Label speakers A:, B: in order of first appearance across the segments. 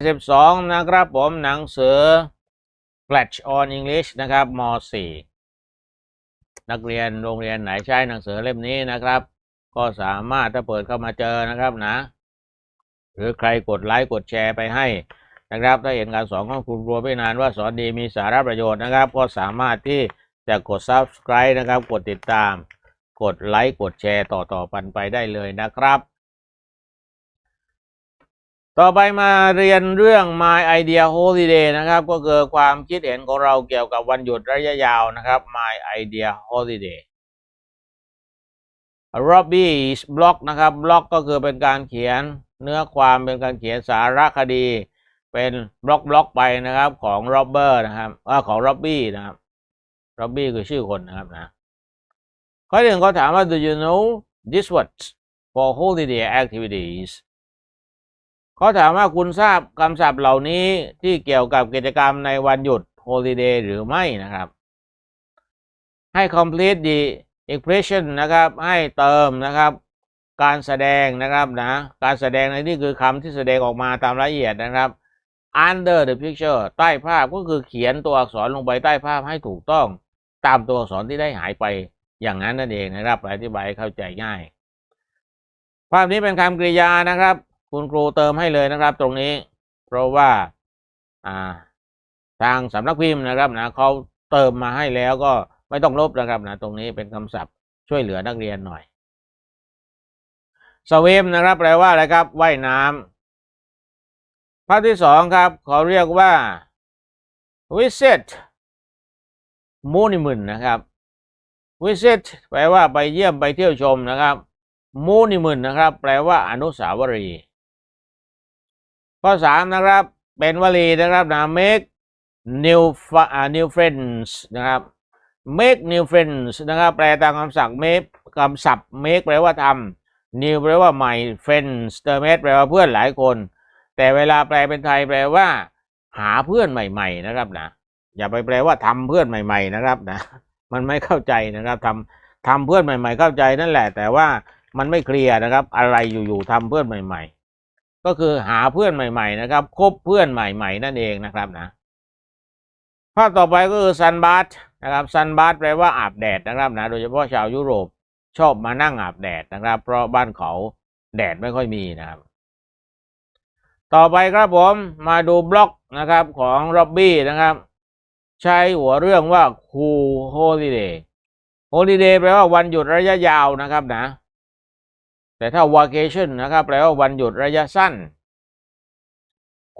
A: 12 นะครับผมหนังสือ Flash on English นะครับม .4 นักเรียนโรงเรียนไหนใช้หนังสือเล่มนี้นะครับ ก็สามารถถ้าเปิดเข้ามาเจอนะครับนะ หรือใครกดไลค์กดแชร์ไปให้นะครับ ถ้าเห็นการสอนของครูครัวไม่นานว่าสอนดีมีสาระประโยชน์นะครับ ก็สามารถที่จะกด subscribe นะครับ กดติดตาม กดไลค์กดแชร์ต่อต่อๆปันไปได้เลยนะครับ ต่อไปมาเรียนเรื่อง My Idea Holiday นะครับ ก็คือความคิดเห็นของเราเกี่ยวกับวันหยุดระยะยาวนะครับ My Idea Holiday Robbie's blog นะครับบล็อกก็คือเป็นการเขียนเนื้อความเป็นการเขียนสารคดี เป็นบล็อกบล็อกไปนะครับของโรเบอร์นะครับว่าของ Robbie นะครับ Robbie คือชื่อคนนะครับนะข้อหนึ่งเขาถามว่า do you know this words for holiday activities เขาถามว่าคุณทราบคำศัพท์เหล่านี้ที่เกี่ยวกับกิจกรรมในวันหยุด holiday หรือไม่นะครับ ให้ complete the expression นะครับ ให้เติมนะครับ การแสดงนะครับนะ การแสดงในที่คือคำที่แสดงออกมาตามรายละเอียดนะครับ under the picture ใต้ภาพก็คือเขียนตัวอักษรลงไปใต้ภาพให้ถูกต้องตามตัวอักษรที่ได้หายไปอย่างนั้นนั่นเองนะครับอธิบายเข้าใจง่าย ภาพนี้เป็นคำกริยานะครับ คุณครูเติมให้เลยนะครับ ตรงนี้ เพราะว่าอ่าทางสำนักพิมพ์นะครับนะเขาเติมมาให้แล้วก็ไม่ต้องลบนะครับนะตรงนี้เป็นคำศัพท์ช่วยเหลือนักเรียนหน่อยสวีมนะครับแปลว่าอะไรครับว่ายน้ำภาพที่สองครับเขาเรียกว่า visit monument นะครับ visit แปลว่าไปเยี่ยมไปเที่ยวชมนะครับ monument นะครับ แปลว่าอนุสาวรีย์ ข้อสามนะครับ เป็นวลีนะครับนะ make new fa- อ่า new friends นะครับ make new friends นะครับ แปลตามคำศัพท์ make คำศัพท์ make แปลว่าทำ new แปลว่าใหม่ friends เติม s แปลว่าเพื่อนหลายคน แต่เวลาแปลเป็นไทยแปลว่า หาเพื่อนใหม่ ๆ นะครับนะ อย่าไปแปลว่าทำเพื่อนใหม่ ๆ นะครับนะ มันไม่เข้าใจนะครับทำทำเพื่อนใหม่ ๆ เข้าใจนั่นแหละ แต่ว่ามันไม่เคลียร์นะครับ อะไรอยู่ๆทำเพื่อนใหม่ ๆ ก็คือหาเพื่อนใหม่ ๆ นะครับ คบเพื่อนใหม่ ๆ นั่นเองนะครับนะภาพต่อไปก็คือซันบัตนะครับซันบัตแปลว่าอาบแดดนะครับนะโดยเฉพาะชาวยุโรปชอบมานั่งอาบแดดนะครับ เพราะบ้านเขาแดดไม่ค่อยมีนะครับ ต่อไปครับผมมาดูบล็อกนะครับของร็อบบี้นะครับ ใช้หัวเรื่องว่า cool holiday holiday แปลว่าวันหยุดระยะยาวนะครับนะ แต่ถ้า vacation นะครับแปลว่าวันหยุดระยะสั้น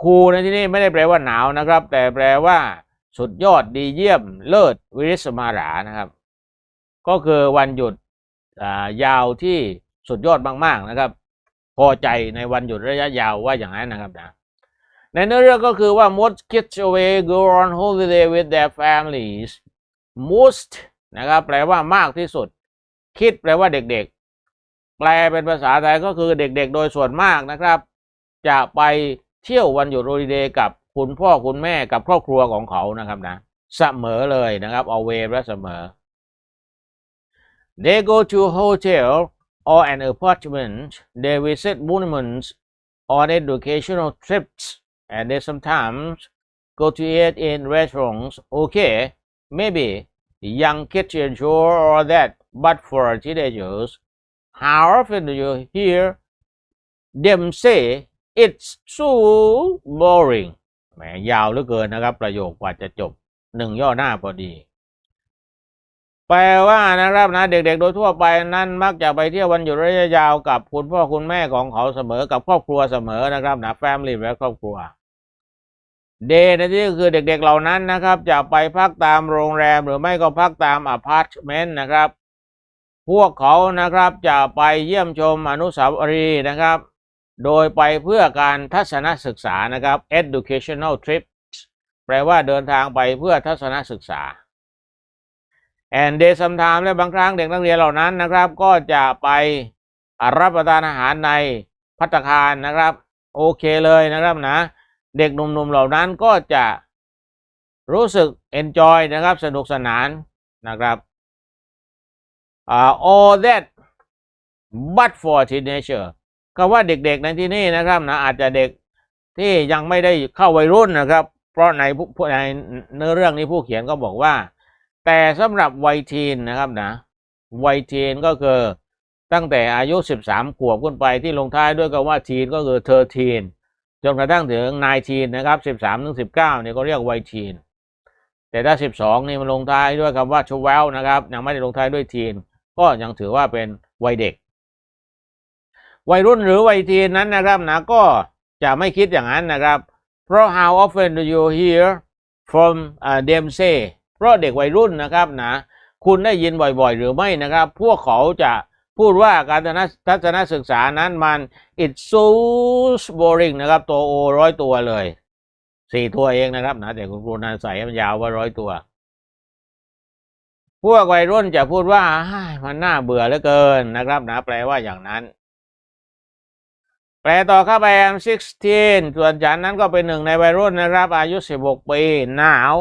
A: cool ในที่นี้ไม่ได้แปลว่าหนาวนะครับ แต่แปลว่าสุดยอดดีเยี่ยมเลิศวิริสมารานะครับ ก็คือวันหยุดยาวที่สุดยอดมากๆนะครับ พอใจในวันหยุดระยะยาวว่าอย่างนั้นนะครับนะในเนื้อเรื่องก็คือว่า most kids away go on holiday with their families most นะครับแปลว่ามากที่สุด คิดแปลว่าเด็กๆ แปลเป็นภาษาไทยก็คือเด็กๆ โดยส่วนมากนะครับ จะไปเที่ยววันหยุดโฮลิเดย์กับคุณพ่อคุณแม่กับครอบครัวของเขานะครับนะเสมอเลยนะครับ always และเสมอ they go to hotel or an apartment they visit monuments on educational trips and they sometimes go to eat in restaurants. Okay, maybe young kids enjoy all that, but for teenagers, how often do you hear them say it's so boring แหมยาวเหลือเกินนะครับ ประโยคกว่าจะจบหนึ่งย่อหน้าพอดี แปลว่านะครับนะ เด็กๆ โดยทั่วไปนั้นมักจะไปเที่ยววันหยุดระยะยาวกับคุณพ่อคุณแม่ของเขาเสมอกับครอบครัวเสมอนะครับนะ family และครอบครัวเดย์ในที่คือเด็กๆเหล่านั้นนะครับ จะไปพักตามโรงแรมหรือไม่ก็พักตามอพาร์ตเมนต์นะครับ พวกเขานะครับจะไปเยี่ยมชมอนุสาวรีย์นะครับ โดยไปเพื่อการทัศนศึกษานะครับ educational trip แปลว่าเดินทางไปเพื่อทัศนศึกษา and they sometimes และบางครั้งเด็กนักเรียนเหล่านั้นนะครับ ก็จะไปรับประทานอาหารในพัตคารนะครับ โอเคเลยนะครับนะ เด็กหนุ่มๆเหล่านั้นก็จะรู้สึก enjoy นะครับ สนุกสนานนะครับ อ่า all that but for teenager ก็ว่าเด็กๆในที่นี่นะครับนะอาจจะเด็กที่ยังไม่ได้เข้าวัยรุ่นนะครับ เพราะในผู้ในเนื้อเรื่องนี้ผู้เขียนก็บอกว่า แต่สำหรับวัยทีนนะครับนะวัยทีนก็คือตั้งแต่อายุ 13 ขวบขึ้นไปที่ลงท้ายด้วยกับว่าทีนก็คือเธอทีนจนกระทั่งถึงนายทีนนะครับ 13ถึง19เนี่ยก็เรียกวัยทีน แต่ถ้า 12 นี่มันลงท้ายด้วยคำว่าชวลนะครับยังไม่ได้ลงท้ายด้วยทีน ก็ยังถือว่าเป็นวัยเด็ก วัยรุ่นหรือวัยทีนนั้นนะครับนะก็จะไม่คิดอย่างนั้นนะครับ เพราะ how often do you hear from uh, them say เพราะเด็กวัยรุ่นนะครับนะคุณได้ยินบ่อยๆ หรือไม่นะครับ พวกเขาจะพูดว่าการทัศนศึกษานั้นมัน it's so boring นะครับ ตัวโอร้อยตัวเลยสี่ตัวเองนะครับนะแต่คุณครูนันใส่มันยาวว่าร้อยตัว พวกวัยรุ่นจะพูดว่ามันน่าเบื่อเหลือเกินนะครับนะ แปลว่าอย่างนั้น แปลต่อเข้าไป I'm 16 ส่วนฉันนั้นก็เป็นหนึ่งในวัยรุ่นนะครับ อายุ 16 ปี now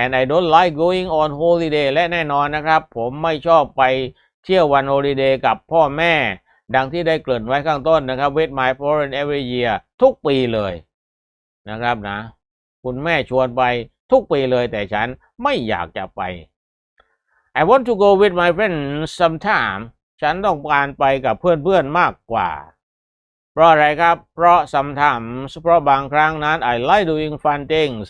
A: and I don't like going on holiday และแน่นอนนะครับ ผมไม่ชอบไปเที่ยววัน holiday กับพ่อแม่ ดังที่ได้เกริ่นไว้ข้างต้นนะครับ with my parents every year ทุกปีเลยนะครับนะ คุณแม่ชวนไปทุกปีเลยแต่ฉันไม่อยากจะไป I want to go with my friends sometime ฉันต้องการไปกับเพื่อนๆมากกว่า เพราะอะไรครับ เพราะ sometimes เพราะบางครั้งนั้น I like doing fun things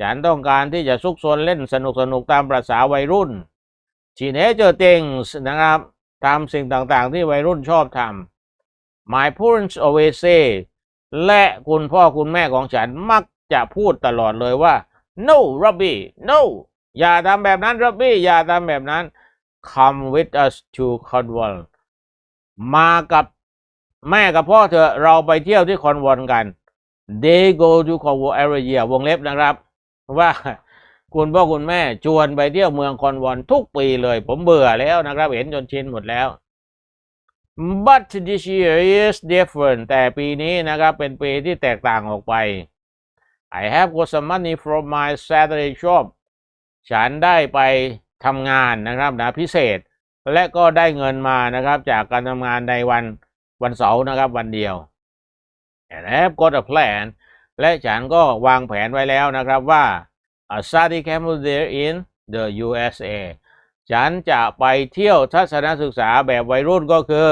A: ฉันต้องการที่จะซุกซนเล่นสนุกสนุกๆตามประษาวัยรุ่น teenager things นะครับทำสิ่งต่างๆ ที่วัยรุ่นชอบทำ my parents always say และคุณพ่อคุณแม่ของฉันมักจะพูดตลอดเลยว่า no Robbie no อย่าทำแบบนั้น Robbie อย่าทำแบบนั้น come with us to Cornwall มากับแม่กับพ่อเธอะเราไปเที่ยวที่คอนวอลกัน they go to Cornwall every year วงเล็บนะครับว่าคุณพ่อคุณแม่ชวนไปเที่ยวเมืองคอนวอลทุกปีเลย ผมเบื่อแล้วนะครับ เห็นจนชินหมดแล้ว but this year is different แต่ปีนี้นะครับเป็นปีที่แตกต่างออกไป I have got some money from my Saturday job ฉันได้ไปทำงานนะครับนะพิเศษ และก็ได้เงินมานะครับ จากการทำงานในวันวันเสาร์นะครับวันเดียว and I have got a plan และฉันก็วางแผนไว้แล้วนะครับว่า study camp there in the USA ฉันจะไปเที่ยวทัศนศึกษาแบบวัยรุ่นก็คือ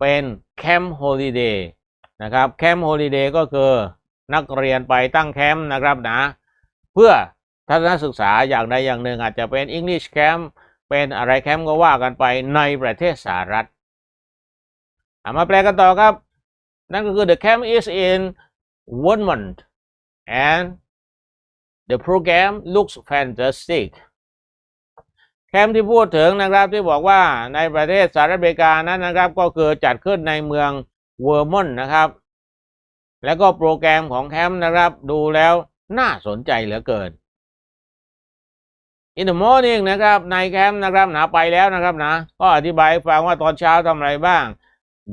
A: เป็นแคมป์โฮลิเดย์นะครับแคมป์โฮลิเดย์ก็คือนักเรียนไปตั้งแคมป์นะครับนะ เพื่อ ทัศนศึกษาอย่างใดอย่างหนึ่งอาจจะเป็น English Camp เป็นอะไรแคมป์ก็ว่ากันไปในประเทศสหรัฐอามาแปลกันต่อครับ นั่นก็คือ the camp is in Vermont and the program looks fantastic แคมป์ที่พูดถึงนะครับที่บอกว่าในประเทศสหรัฐอเมริกานั้นนะครับ ก็คือจัดขึ้นในเมืองเวอร์มอนต์นะครับ แล้วก็โปรแกรมของแคมป์นะครับ ดูแล้วน่าสนใจเหลือเกิน In the morning นะครับในแคมป์นะครับนะไปแล้วนะครับนะก็อธิบายฟังว่าตอนเช้าทำอะไรบ้าง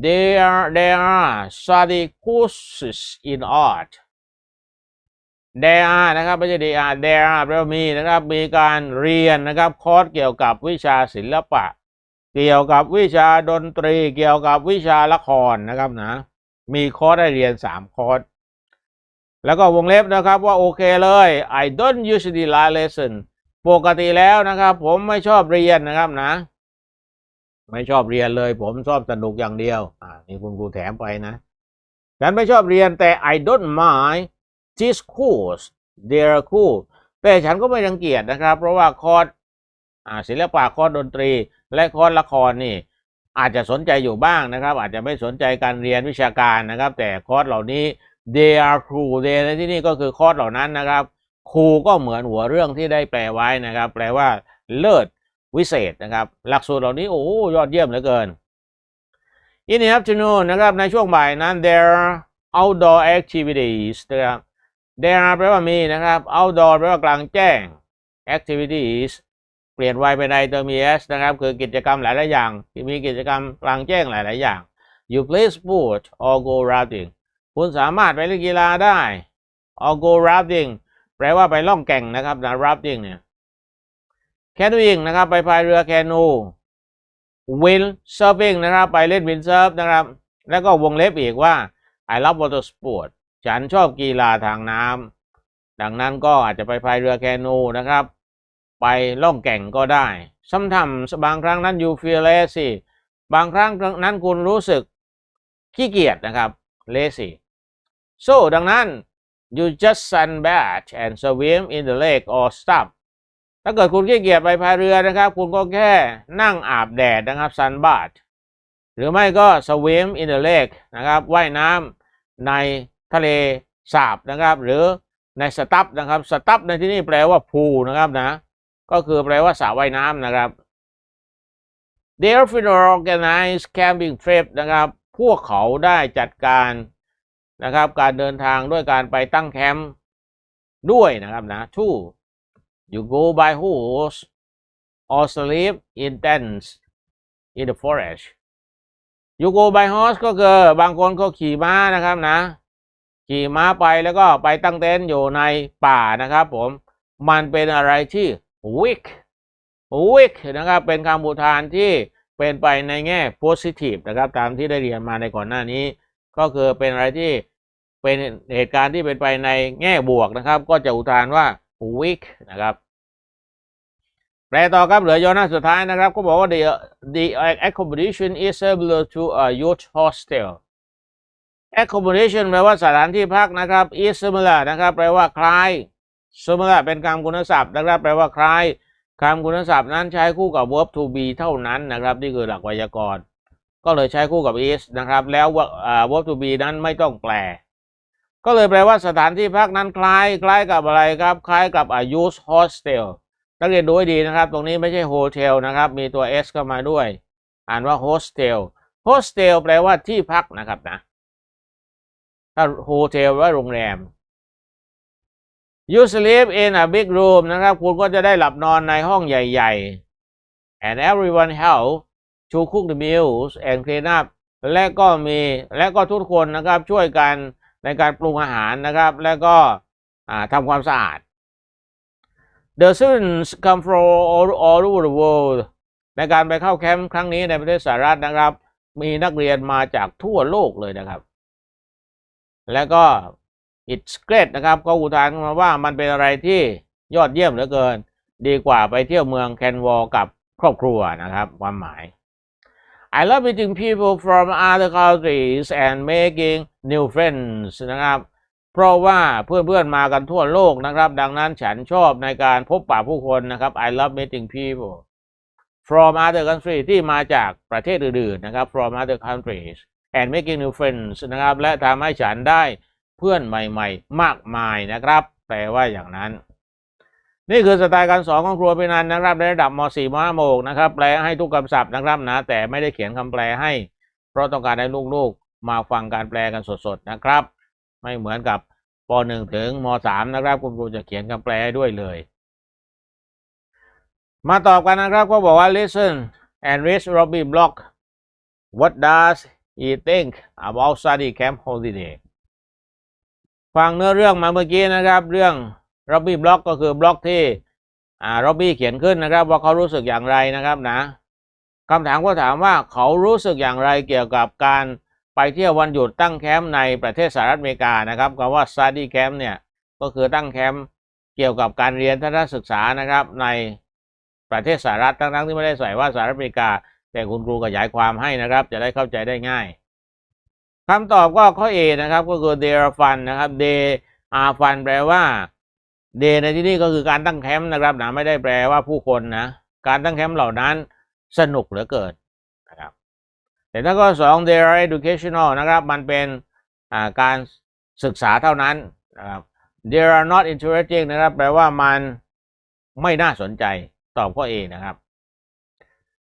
A: There there are study courses in art there are นะครับไม่ใช่ there are there are แปลว่ามีนะครับมีการเรียนนะครับคอร์สเกี่ยวกับวิชาศิลปะ เกี่ยวกับวิชาดนตรี เกี่ยวกับวิชาละครนะครับนะมีคอร์สให้เรียนสามคอร์สแล้วก็วงเล็บนะครับว่าโอเคเลย I don't usually like lesson ปกติแล้วนะครับ ผมไม่ชอบเรียนนะครับนะ ไม่ชอบเรียนเลย ผมชอบสนุกอย่างเดียว อ่านี่คุณครูแถมไปนะ ฉันไม่ชอบเรียนแต่ I don't mind this course they are cool แต่ฉันก็ไม่รังเกียจนะครับ เพราะว่าคอร์สอ่าศิลปะคอร์สดนตรี และคอร์สละครนี่ อาจจะสนใจอยู่บ้างนะครับ อาจจะไม่สนใจการเรียนวิชาการนะครับ แต่คอร์สเหล่านี้ they are cool they ในที่นี่ก็คือคอร์สเหล่านั้นนะครับ ครูก็เหมือนหัวเรื่องที่ได้แปลไว้นะครับ แปลว่าเลิศวิเศษนะครับ หลักสูตรเหล่านี้โอ้ยอดเยี่ยมเหลือเกิน In the afternoon นะครับในช่วงบ่ายนั้น there are outdoor activities นะครับ there are แปลว่ามีนะครับ outdoor แปลว่ากลางแจ้ง activities เปลี่ยน y เป็น i เติม es นะครับ คือกิจกรรมหลายๆอย่าง ที่มีกิจกรรมกลางแจ้งหลายๆอย่าง you play sport or go rafting คุณสามารถไปเล่นกีฬาได้ or go rafting แปลว่าไปล่องแก่งนะครับนะ rafting เนี่ย canoeing นะครับ ไปพายเรือแคนู wind surfing นะครับ ไปเล่นวินเซิร์ฟนะครับ แล้วก็วงเล็บอีกว่า I love water sport ฉันชอบกีฬาทางน้ำดังนั้นก็อาจจะไปพายเรือแคนูนะครับ ไปล่องแก่งก็ได้ sometimes บางครั้งนั้น you feel lazy บางครั้งนั้นคุณรู้สึกขี้เกียจนะครับ lazy so ดังนั้น you just sunbathe and swim in the lake or stop ถ้าเกิดคุณขี้เกียจไปพายเรือนะครับ คุณก็แค่นั่งอาบแดดนะครับ sunbathe หรือไม่ก็ swim in the lake นะครับว่ายน้ำในทะเลสาบนะครับ หรือในสตับนะครับสตับในที่นี้แปลว่าพูนะครับนะ ก็คือแปลว่าสระว่ายน้ำนะครับ They often organize camping trip นะครับ พวกเขาได้จัดการ นะครับ การเดินทางด้วยการไปตั้งแคมป์ด้วยนะครับนะ two you go by horse or sleep in tents in the forest you go by horse ก็คือบางคนก็ขี่ม้านะครับนะ ขี่ม้าไปแล้วก็ไปตั้งเต็นท์อยู่ในป่านะครับผมมันเป็นอะไรที่ weak weak นะครับเป็นคำบูทานที่เป็นไปในแง่ positive นะครับ ตามที่ได้เรียนมาในก่อนหน้านี้ ก็คือเป็นอะไรที่ เป็นเหตุการณ์ที่เป็นไปในแง่บวกนะครับ ก็จะอุทานว่า weak นะครับ แปลต่อครับเหลือย้อหน้าสุดท้ายนะครับ ก็บอกว่า the the accommodation is similar to a youth hostel accommodation แปลว่าสถานที่พักนะครับ is similar นะครับ แปลว่าคล้าย similar เป็นคำคุณศัพท์นะครับ แปลว่าคล้ายคำคุณศัพท์นั้นใช้คู่กับ verb to be เท่านั้นนะครับ นี่คือหลักไวยากรณ์ ก็เลยใช้คู่กับ is นะครับ แล้ว verb to be นั้นไม่ต้องแปล ก็เลยแปลว่าสถานที่พักนั้นคล้ายคล้ายกับอะไรครับ คล้ายกับ a youth hostel นักเรียนดูให้ดีนะครับ ตรงนี้ไม่ใช่โฮเทลนะครับ มีตัว s เข้ามาด้วย อ่านว่า hostel hostel แปลว่าที่พักนะครับนะ ถ้าโฮเทลว่าโรงแรม you sleep in a big room นะครับ คุณก็จะได้หลับนอนในห้องใหญ่ ๆ and everyone help to cook the meals and clean up และก็มีและก็ทุกคนนะครับช่วยกัน ในการปรุงอาหารนะครับ และก็ทำความสะอาด The students come from all, all over the world ในการไปเข้าแคมป์ครั้งนี้ในประเทศสหรัฐนะครับ มีนักเรียนมาจากทั่วโลกเลยนะครับ แล้วก็ it's great นะครับ ก็อุทานมาว่ามันเป็นอะไรที่ยอดเยี่ยมเหลือเกิน ดีกว่าไปเที่ยวเมืองแคนวอลกับครอบครัวนะครับ ความหมาย I love meeting people from other countries and making new friends นะครับ เพราะว่าเพื่อนๆมากันทั่วโลกนะครับ ดังนั้นฉันชอบในการพบปะผู้คนนะครับ I love meeting people from other countries ที่มาจากประเทศอื่นๆนะครับ from other countries and making new friends นะครับ และทำให้ฉันได้เพื่อนใหม่ ๆ มากมายนะครับ แปลว่าอย่างนั้น นี่คือสไตล์การสอนของครัวพินันนะครับในระดับม .4 ม .5 ม .6 นะครับแปลให้ทุกคำศัพท์นะครับนะแต่ไม่ได้เขียนคำแปลให้ เพราะต้องการให้ลูกๆ มาฟังการแปลกันสดๆนะครับ ไม่เหมือนกับป .1 ถึงม .3 นะครับ คุณครูจะเขียนคำแปลด้วยเลย มาตอบกันนะครับก็บอกว่า listen and read Robbie Block what does he think about study camp holiday ฟังเนื้อเรื่องมาเมื่อกี้นะครับเรื่อง Robbie Block ก็คือบล็อกที่อ่า Robbie เขียนขึ้นนะครับ ว่าเขารู้สึกอย่างไรนะครับนะคำถามก็ถามว่าเขารู้สึกอย่างไรเกี่ยวกับการไปเที่ยววันหยุดตั้งแคมป์ในประเทศสหรัฐอเมริกานะครับคำว่า study camp เนี่ยก็คือตั้งแคมป์เกี่ยวกับการเรียนทัศนศึกษานะครับ ในประเทศสหรัฐทั้งๆที่ไม่ได้ใส่ว่าสหรัฐอเมริกา แต่คุณครูขยายความให้นะครับ จะได้เข้าใจได้ง่ายคำตอบก็ข้อ A นะครับก็คือ they are fun นะครับ they are fun แปลว่า day ในที่นี้ก็คือการตั้งแคมป์นะครับนะไม่ได้แปลว่าผู้คนนะการตั้งแคมป์เหล่านั้นสนุกเหลือเกินนะครับแต่ถ้าข้อสอง they are educational นะครับมันเป็นการศึกษาเท่านั้นนะครับ they are not interesting นะครับแปลว่ามันไม่น่าสนใจตอบข้อ A นะครับ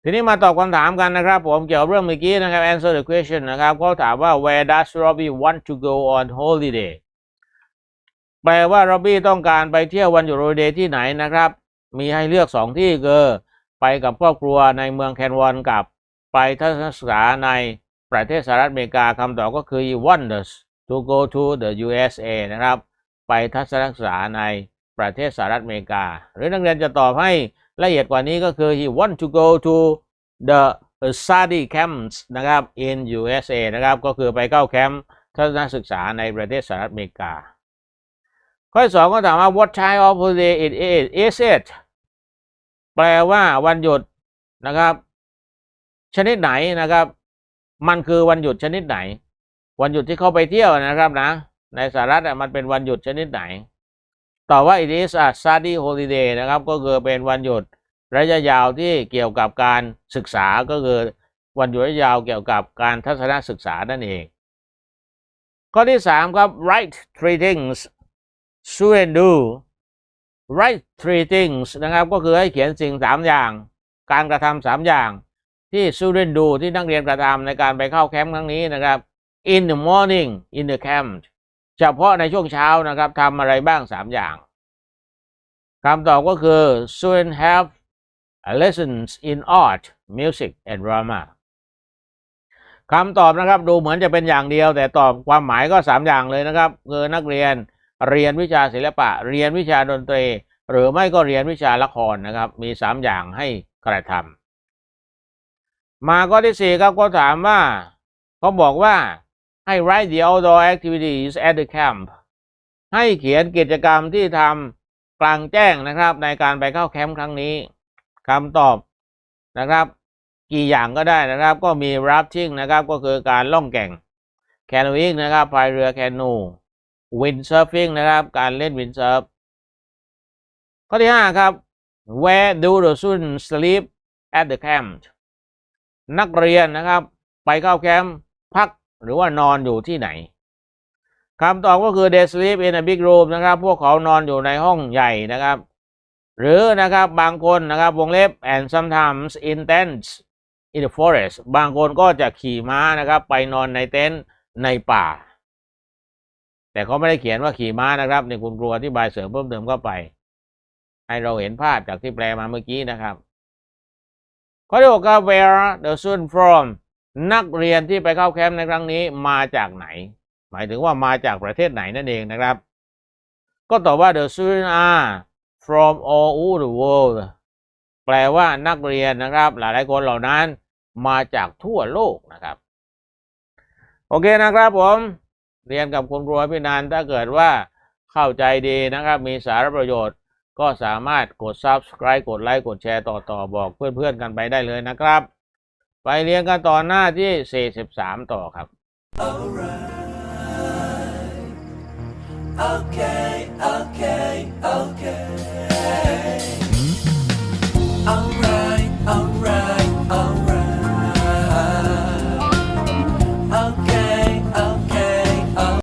A: ทีนี้มาตอบคำถามกันนะครับ ผมเกี่ยวกับเรื่องเมื่อกี้นะครับ answer the question นะครับเขาถามว่า where does Robbie want to go on holiday แปลว่า Robbie ต้องการไปเที่ยววันหยุดโรเดย์ที่ไหนนะครับ มีให้เลือกสองที่คือไปกับครอบครัวในเมืองแคนวอนกับ ไปทัศนศึกษาในประเทศสหรัฐอเมริกาคำตอบก็คือ he wants to go to the USA นะครับ ไปทัศนศึกษาในประเทศสหรัฐอเมริกา หรือนักเรียนจะตอบให้ละเอียดกว่านี้ก็คือ he want to go to the study camps นะครับ in USA นะครับ ก็คือไปเข้าแคมป์ทัศนศึกษาในประเทศสหรัฐอเมริกา ข้อที่สองก็ถามว่า what type of holiday it is is it แปลว่าวันหยุดนะครับ ชนิดไหนนะครับ มันคือวันหยุดชนิดไหน วันหยุดที่เขาไปเที่ยวนะครับนะ ในสหรัฐมันเป็นวันหยุดชนิดไหนตอบว่า it is a study holiday นะครับ ก็คือเป็นวันหยุดระยะยาวที่เกี่ยวกับการศึกษาก็คือวันหยุดระยะยาวเกี่ยวกับการทัศนศึกษานั่นเอง ข้อที่สามครับ write three things student do write three things นะครับก็คือให้เขียนสิ่งสามอย่าง การกระทำสามอย่าง ที่ student do ที่นักเรียนกระทำในการไปเข้าแคมป์ครั้งนี้นะครับ in the morning in the camp เฉพาะในช่วงเช้านะครับทำอะไรบ้างสามอย่างคำตอบก็คือ student have lessons in art music and drama คำตอบนะครับดูเหมือนจะเป็นอย่างเดียว แต่ตอบความหมายก็สามอย่างเลยนะครับ คือนักเรียน เรียนวิชาศิลปะ เรียนวิชาดนตรี หรือไม่ก็เรียนวิชาละครนะครับ มีสามอย่างให้กระทำมาข้อที่สี่ครับก็ถามว่าเขาบอกว่าให้ write the outdoor activities at the camp ให้เขียนกิจกรรมที่ทำกลางแจ้งนะครับ ในการไปเข้าแคมป์ครั้งนี้คำตอบนะครับ กี่อย่างก็ได้นะครับ ก็มี rafting นะครับก็คือการล่องแก่ง canoeing นะครับพายเรือแคนู windsurfing นะครับ การเล่น windsurf ข้อที่ห้าครับ where do the students sleep at the camp นักเรียนนะครับ ไปเข้าแคมป์พักหรือว่านอนอยู่ที่ไหนคำตอบก็คือ they sleep in a big room นะครับ พวกเขานอนอยู่ในห้องใหญ่นะครับ หรือนะครับบางคนนะครับวงเล็บ and sometimes in tents in the forest บางคนก็จะขี่ม้านะครับ ไปนอนในเต็นท์ในป่า แต่เขาไม่ได้เขียนว่าขี่ม้านะครับในคุณครูอธิบายเสริมเพิ่มเติมเข้าไป ให้เราเห็นภาพจากที่แปลมาเมื่อกี้นะครับข้อที่หกครับ where the student from นักเรียนที่ไปเข้าแคมป์ในครั้งนี้มาจากไหน หมายถึงว่ามาจากประเทศไหนนั่นเองนะครับ ก็ตอบว่า the student are from all over the world แปลว่านักเรียนนะครับ หลายๆคนเหล่านั้นมาจากทั่วโลกนะครับ โอเคนะครับผม เรียนกับคุณครูพี่นันถ้าเกิดว่าเข้าใจดีนะครับ มีสาระประโยชน์ ก็สามารถกด subscribe กดไลค์กดแชร์ต่อต่อบอกเพื่อนๆกันไปได้เลยนะครับ ไปเรียนกันต่อหน้าที่ 43 ต่อครับ
B: Okay, okay, okay.